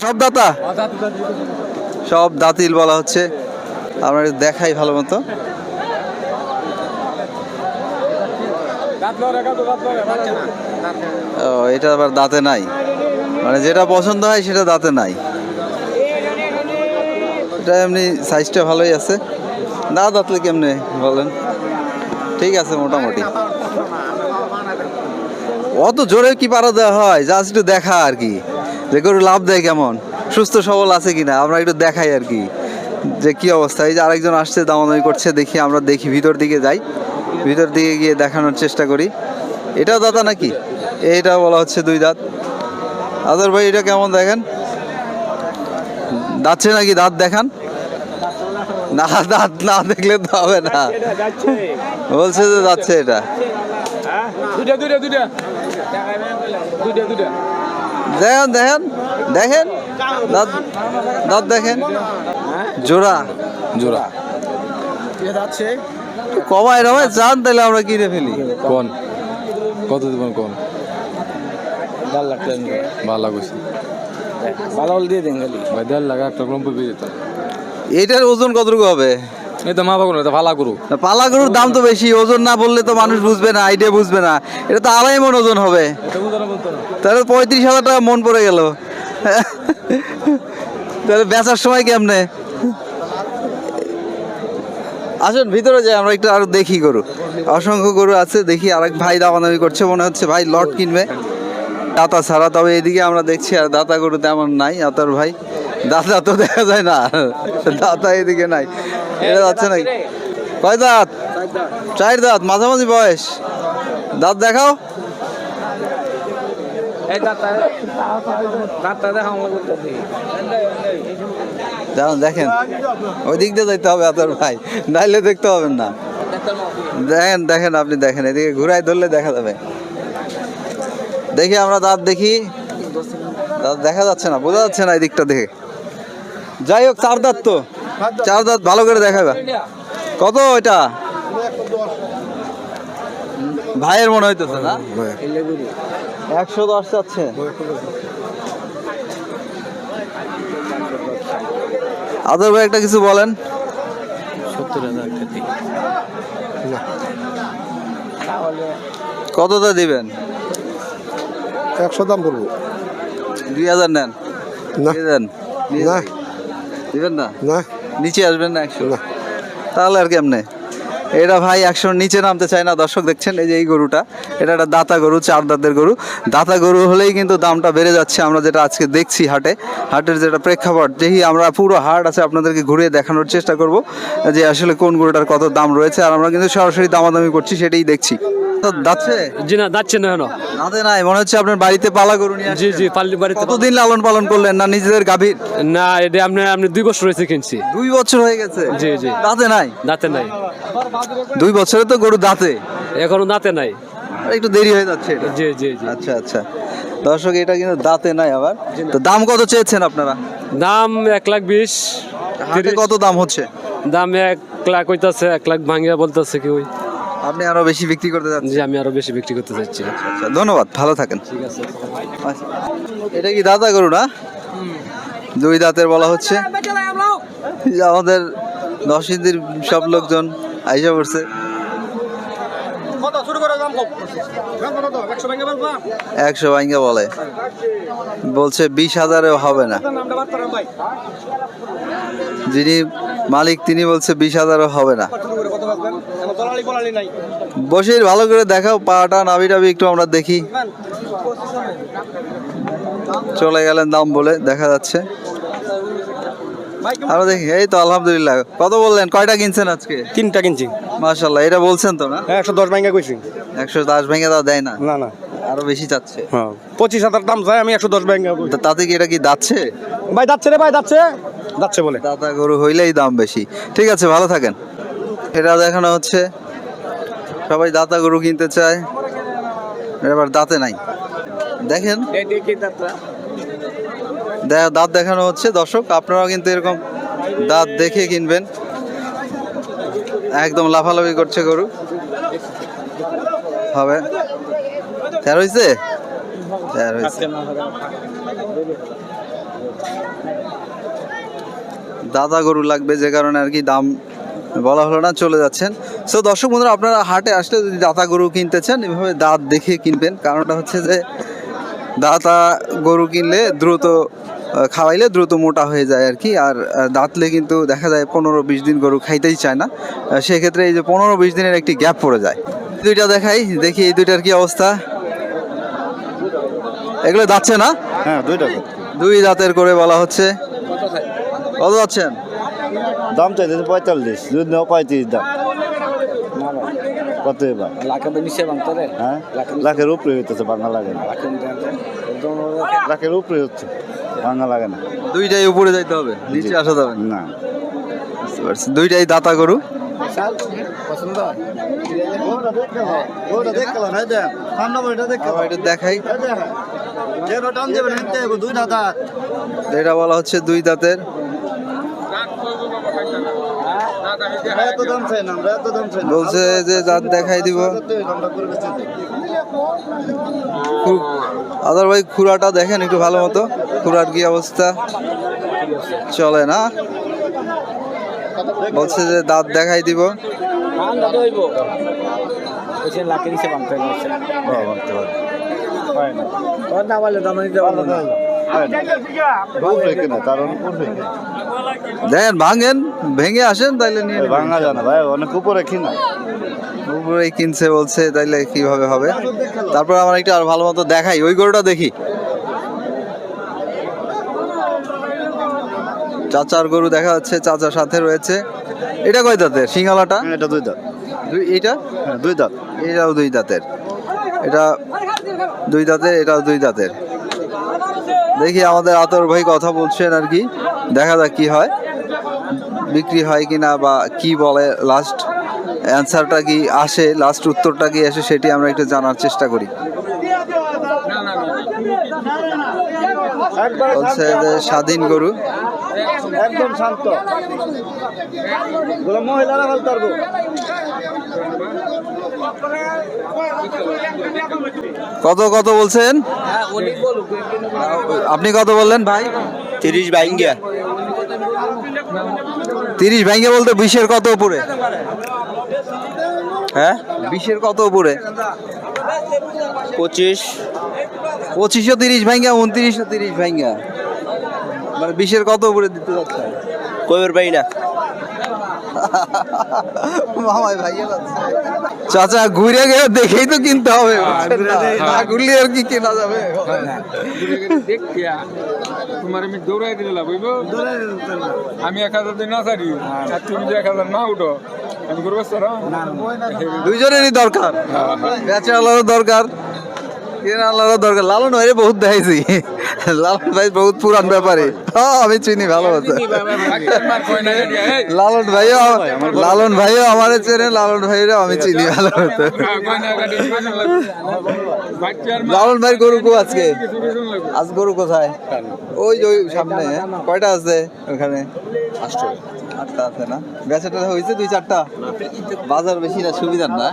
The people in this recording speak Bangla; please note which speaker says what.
Speaker 1: সব দাতা? সব দাতিল বলা হচ্ছে। আমরা দেখাই ভালো মতো। ও, এটা আবার দাঁতে নাই। মানে যেটা পছন্দ হয় সেটা দাঁতে নাই। এটা এমনি সাইজটা ভালোই আছে। না দাঁতলে কেমনে বলেন? ঠিক আছে, মোটামুটি। অত জোরে কি পারা দেওয়া হয়? যা একটু দেখা আর কি। যে গরু লাভ দেয় কেমন? সুস্থ, সবল আছে কিনা? আমরা একটু দেখাই আর কি। যে কি অবস্থা? এই যে আরেকজন আসছে, দামাদামি করছে, দেখি আমরা দেখি, ভিতর দিকে যাই। ভিতর দিকে গিয়ে দেখানোর চেষ্টা করি। এটাও দাদা নাকি? এটা বলা হচ্ছে দুই দাঁত। আদর ভাই, এটা কেমন দেখেন? দাঁতছে নাকি? দাঁত দেখান। না, দাঁত না দেখলে তো হবে না। বলছে যে যাচ্ছে এটা।
Speaker 2: দুইটা দুইটা দুইটা। দুইটা দুইটা।
Speaker 1: দেখেন দেখেন দেখেন। দাঁত দাঁত দেখেন। জোড়া।
Speaker 3: জোড়া।
Speaker 1: কমায় রমায় চান তাহলে আমরা কিনে ফেলি।
Speaker 3: কোন? কত দিবেন কোন? ভালো লাগছে
Speaker 2: ভালো দিয়ে দেন খালি।
Speaker 3: ভাই দেড় লাখ একটা কম পেয়ে যেত
Speaker 1: এটার ওজন কতটুকু হবে?
Speaker 3: এই তো মা বাগুন এটা ভালো করু
Speaker 1: না, পালা গরুর দাম তো বেশি ওজন না বললে তো মানুষ বুঝবে না আইডিয়া বুঝবে না। এটা তো আড়াই মন ওজন হবে। তাহলে পঁয়ত্রিশ হাজার টাকা মন পড়ে গেল। তাহলে বেচার সময় কেমনে? আসুন ভিতরে যাই আমরা একটু আরও দেখি গরু। অসংখ্য গরু আছে দেখি আরেক ভাই দামাদামি করছে মনে হচ্ছে ভাই লট কিনবে। দাতা ছাড়া তবে এদিকে আমরা দেখছি আর দাতা গরু তেমন নাই আতার ভাই। দাতা তো দেখা যায় না। দাতা এদিকে নাই। এটা যাচ্ছে নাকি? কয় দাঁত? চার দাঁত মাঝামাঝি বয়স। দাঁত দেখাও। দাঁড়ান দেখেন। ওই দিক দিয়ে যাইতে হবে আপনার ভাই নাইলে দেখতে পাবেন না। দেখেন দেখেন আপনি দেখেন এদিকে ঘুরাই ধরলে দেখা যাবে। দেখি আমরা দাঁত দেখি। দাঁত দেখা যাচ্ছে না বোঝা যাচ্ছে না এই দিকটা দেখে। যাই হোক চার দাঁত তো। চার দাঁত ভালো করে দেখাবে। কত এটা? ভাইয়ের মনে হইতেছে না? একশো দশ যাচ্ছে। আদর ভাই একটা কিছু বলেন।
Speaker 2: সত্তর হাজার
Speaker 1: কতটা দিবেন?
Speaker 4: একশো দাম পড়ব
Speaker 1: দুই হাজার নেন।
Speaker 4: না।
Speaker 1: দেন।
Speaker 4: না।
Speaker 1: দিবেন না?
Speaker 4: না।
Speaker 1: নিচে আসবেন না একশো? তাহলে আর কেমনে? এটা ভাই একশোর নিচে নামতে চায় না। দর্শক দেখছেন এই যে এই গরুটা এটা একটা দাতা গরু চার দাঁতের গরু। দাতা গরু হলেই কিন্তু দামটা বেড়ে যাচ্ছে। আমরা যেটা আজকে দেখছি হাটে হাটের যেটা প্রেক্ষাপট দেখি আমরা পুরো হাট আছে আপনাদেরকে ঘুরিয়ে দেখানোর চেষ্টা করব যে আসলে কোন গরুটার কত দাম রয়েছে। আর আমরা কিন্তু সরাসরি দামাদামি করছি সেটাই দেখছি। তো
Speaker 5: জি না যাচ্ছে না কেন
Speaker 1: দাঁতে নাই মনে হচ্ছে আপনার বাড়িতে পালা গরু নিয়ে
Speaker 5: জি জি পাল্লি বাড়িতে
Speaker 1: কতদিন লালন পালন করলেন না নিজেদের গাভীর?
Speaker 5: না এটা আপনি আপনি দুই বছর হয়েছে কিনছি।
Speaker 1: দুই বছর হয়ে গেছে?
Speaker 5: জি, জি।
Speaker 1: দাঁতে নাই?
Speaker 5: দাঁতে নাই।
Speaker 1: দুই বছরে তো গরু দাঁতে।
Speaker 5: এখনও দাঁতে নাই।
Speaker 1: একটু দেরি হয়ে যাচ্ছে
Speaker 5: জি জি জি।
Speaker 1: আচ্ছা আচ্ছা। দর্শক এটা কিন্তু দাঁতে নাই আবার। তো দাম কত চেয়েছেন আপনারা?
Speaker 5: দাম এক লাখ বিশ
Speaker 1: কত দাম হচ্ছে?
Speaker 5: দাম এক লাখ হইতাছে এক লাখ ভাঙিয়া বলতেছে কি ওই
Speaker 1: আপনি আরও বেশি বিক্রি করতে যাচ্ছেন?
Speaker 5: জি আমি আরও বেশি বিক্রি করতে চাচ্ছি
Speaker 1: আচ্ছা ধন্যবাদ ভালো থাকেন।
Speaker 5: ঠিক আছে।
Speaker 1: আচ্ছা। এটা কি দাদা গরু না? দুই দাঁতের বলা হচ্ছে। যে আমাদের নরসিংদীর সব লোকজন আইসা পড়ছে।
Speaker 2: একশো ভেঙে
Speaker 1: ভাঙ্গা বলে। বলছে বিশ হাজারেও হবে না। যিনি মালিক তিনি বলছে বিশ হাজারও হবে না
Speaker 2: শুরু করে কত বাঁচবেন এখন দলালি বলালি নাই
Speaker 1: বসির ভালো করে দেখাও পাটা নাবি টাবি একটু আমরা দেখি। চলে গেলেন দাম বলে দেখা যাচ্ছে। আমরা দেখি এই তো আলহামদুলিল্লাহ। কত বললেন? কয়টা কিনছেন আজকে?
Speaker 2: তিনটা কিনছি।
Speaker 1: মাশাল্লাহ এটা বলছেন তো না?
Speaker 2: একশো দশ ভাঙ্গা কইছি।
Speaker 1: একশো দশ ভেঙে দাও দেয় না?
Speaker 2: না না।
Speaker 1: আরও বেশি চাচ্ছে।
Speaker 2: হ্যাঁ পঁচিশ হাজার দাম চাই আমি একশো দশ ভাঙ্গা
Speaker 1: তাতে কি এটা কি দাচ্ছে
Speaker 2: ভাই যাচ্ছে রে ভাই যাচ্ছে। যাচ্ছে বলে।
Speaker 1: দাতা গরু হইলেই দাম বেশি। ঠিক আছে ভালো থাকেন। এটা দেখানো হচ্ছে সবাই দাতা গরু কিনতে চায়। এবার দাঁতে নাই। দেখেন। দাঁত দেখানো হচ্ছে। দর্শক আপনারাও কিন্তু এরকম দাঁত দেখে কিনবেন। একদম লাফালাফি করছে গরু। হবে। তেরো হয়েছে তেরো হয়েছে দাদা গরু লাগবে যে কারণে আর কি দাম বলা হলো না চলে যাচ্ছেন। সো দর্শক বন্ধুরা আপনারা হাটে আসলে যদি দাতা গরু কিনতে চান এভাবে দাঁত দেখে কিনবেন। কারণটা হচ্ছে যে দাতা গরু কিনলে দ্রুত খাওয়াইলে দ্রুত মোটা হয়ে যায় আর কি। আর দাঁতলে কিন্তু দেখা যায় পনেরো বিশ দিন গরু খাইতেই চায় না। সেক্ষেত্রে এই যে পনেরো বিশ দিনের একটি গ্যাপ পড়ে যায়। দুইটা দেখাই দেখি এই দুইটার কি অবস্থা। এগুলো যাচ্ছে না?
Speaker 6: হ্যাঁ দুইটা
Speaker 1: দুই দাঁতের করে বলা হচ্ছে। কত যাচ্ছেন?
Speaker 6: দাম চাইতেছে পঁয়তাল্লিশ দুধ নেওয়া পঁয়ত্রিশ দাম কত এবার? হ্যাঁ? লাখের উপরে হইতেছে বাংলা লাগে না। লাখের উপরে হচ্ছে বাংলা লাগে না।
Speaker 1: দুইটাই উপরে যাইতে হবে নিচে আসা যাবে না। দুইটাই দাতা গরু। দেখাই। এটা বলা হচ্ছে দুই দাঁতের। বলছে যে দাঁত দেখাই দিব। আদার ভাই খুরাটা দেখেন একটু ভালো মতো। খুরার কি অবস্থা? চলে না? বলছে যে দাঁত দেখাই দিব।
Speaker 6: উপরে কিনা কারণ উপরে কিনা।
Speaker 1: দেখেন ভাঙেন ভেঙে আসেন তাইলে নিয়ে।
Speaker 6: বাংলা জানা ভাই অনেক উপরে কিনা।
Speaker 1: উপরে কিনছে বলছে তাইলে কীভাবে হবে? তারপর আমার একটা আর ভালো মতো দেখাই ওই গরুটা দেখি। চাচার গরু দেখা যাচ্ছে চাচার সাথে রয়েছে। এটা কয় দাঁতের? সিঙ্গালাটা
Speaker 6: হ্যাঁ, এটা দুই দাঁত।
Speaker 1: দুই এটা
Speaker 6: হ্যাঁ দুই দাঁত।
Speaker 1: এটাও দুই দাঁতের। এটা দুই দাঁতের এটাও দুই দাঁতের। দেখি আমাদের আতর ভাই কথা বলছেন আর কি। দেখা যাক কি হয়। বিক্রি হয় কিনা বা কি বলে লাস্ট অ্যান্সারটা কি আসে লাস্ট উত্তরটা কি আসে সেটি আমরা একটু জানার চেষ্টা করি। বলছে যে স্বাধীন গরু?
Speaker 6: একদম শান্ত। মহিলারা
Speaker 1: কত কত বলছেন? আপনি কত বললেন ভাই?
Speaker 6: তিরিশ বাইঙ্গিয়া
Speaker 1: তিরিশ ভেঙে বলতে বিশের কত উপরে? হ্যাঁ? বিশের কত উপরে?
Speaker 6: পঁচিশ।
Speaker 1: পঁচিশশো তিরিশ ভাইঙ্গা উনত্রিশশো তিরিশ ভাইঙ্গা। মানে বিশের কত উপরে দিতে যাচ্ছে?
Speaker 6: কইবের পাই না।
Speaker 1: মামাই ভাইয়া। চাচা ঘুরে গেলে দেখেই তো কিনতে হবে। বুঝছেন না? ঘুরলে আর কি কেনা যাবে?
Speaker 3: তোমার আমি দৌড়াই দিলাম বুঝব আমি এক হাজার দিন না সারি আর তুমি যে এক হাজার না উঠো আমি করব
Speaker 1: দুইজনেরই দরকার। বেচা আলারও দরকার। কেনা আলারও দরকার। লালন ভাইরে বহুত দেখাইছি। লালন ভাই বহুত পুরান ব্যাপারে। হ্যাঁ আমি চিনি ভালো মতো লালন ভাইও লালন ভাইও আমারে চেনে লালন ভাইও আমি চিনি ভালো লালন ভাই গরু কো আজকে? আজ গরু কোথায়? ওই ওই সামনে কয়টা আছে ওখানে? আটটা আছে না? বেচাটা হয়েছে দুই চারটা? বাজার বেশি না সুবিধার না।